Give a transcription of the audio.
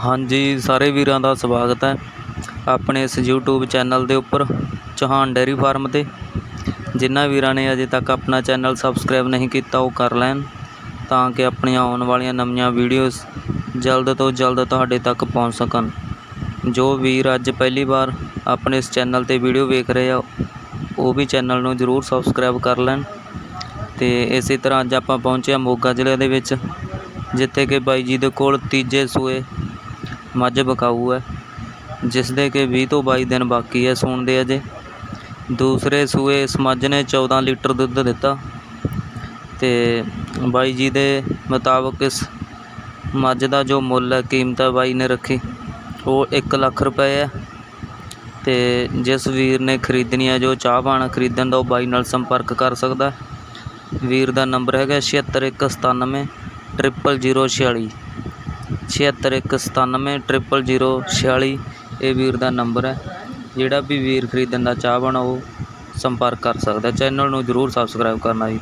ਹਾਂਜੀ, ਸਾਰੇ ਵੀਰਾਂ ਦਾ ਸਵਾਗਤ ਹੈ ਆਪਣੇ ਇਸ YouTube ਚੈਨਲ ਦੇ ਉੱਪਰ, ਚੌਹਾਨ ਡੇਅਰੀ ਫਾਰਮ 'ਤੇ। ਜਿਨ੍ਹਾਂ ਵੀਰਾਂ ਨੇ ਅਜੇ ਤੱਕ ਆਪਣਾ ਚੈਨਲ ਸਬਸਕ੍ਰਾਈਬ ਨਹੀਂ ਕੀਤਾ, ਉਹ ਕਰ ਲੈਣ, ਤਾਂ ਕਿ ਆਪਣੀਆਂ ਆਉਣ ਵਾਲੀਆਂ ਨਵੀਆਂ ਵੀਡੀਓਜ਼ ਜਲਦ ਤੋਂ ਜਲਦ ਤੁਹਾਡੇ ਤੱਕ ਪਹੁੰਚ ਸਕਣ। ਜੋ ਵੀਰ ਅੱਜ ਪਹਿਲੀ ਵਾਰ ਆਪਣੇ ਇਸ ਚੈਨਲ ਤੇ ਵੀਡੀਓ ਵੇਖ ਰਹੇ ਆ, ਉਹ ਵੀ ਚੈਨਲ ਨੂੰ ਜ਼ਰੂਰ ਸਬਸਕ੍ਰਾਈਬ ਕਰ ਲੈਣ। ਤੇ ਇਸੇ ਤਰ੍ਹਾਂ ਅੱਜ ਆਪਾਂ ਪਹੁੰਚੇ ਹਾਂ ਮੋਗਾ ਜ਼ਿਲ੍ਹੇ ਦੇ ਵਿੱਚ, ਜਿੱਥੇ ਕਿ ਬਾਈ ਜੀ ਦੇ ਕੋਲ ਤੀਜੇ ਸੂਏ ਮੱਝ ਬਕਾਊ ਹੈ। ਜਿਸ ਦੇ ਕਿ 20 ਤੋਂ 22 ਦਿਨ ਬਾਕੀ ਹੈ ਸੂਣ ਦੇ ਅਜੇ। ਦੂਸਰੇ ਸੂਏ ਇਸ ਮੱਝ ਨੇ 14 ਲੀਟਰ ਦੁੱਧ ਦਿੱਤਾ। ਤੇ ਬਾਈ ਜੀ ਦੇ ਮੁਤਾਬਕ ਇਸ ਮੱਝ ਦਾ ਜੋ ਮੁੱਲ ਹੈ, ਕੀਮਤ ਹੈ ਬਾਈ ਨੇ ਰੱਖੀ। ਉਹ 1 ਲੱਖ ਰੁਪਏ ਹੈ। ਤੇ ਜਿਸ ਵੀਰ ਨੇ ਖਰੀਦਣੀ ਹੈ, ਜੋ ਚਾਹ ਪਾਣਾ ਖਰੀਦਣ ਦਾ, ਉਹ ਬਾਈ ਨਾਲ ਸੰਪਰਕ ਕਰ ਸਕਦਾ ਵੀਰ ਦਾ ਨੰਬਰ ਹੈਗਾ ਛਿਹੱਤਰ ਇੱਕ ਸਤਾਨਵੇਂ ਟ੍ਰਿਪਲ ਜ਼ੀਰੋ ਛਿਆਲੀ। ਇਹ ਵੀਰ ਦਾ ਨੰਬਰ ਹੈ। ਜਿਹੜਾ ਵੀ ਵੀਰ ਖਰੀਦਣ ਦਾ ਚਾਹਵਾਨ ਉਹ ਸੰਪਰਕ ਕਰ ਸਕਦਾ ਚੈਨਲ ਨੂੰ ਜ਼ਰੂਰ ਸਬਸਕ੍ਰਾਈਬ ਕਰਨਾ ਜੀ।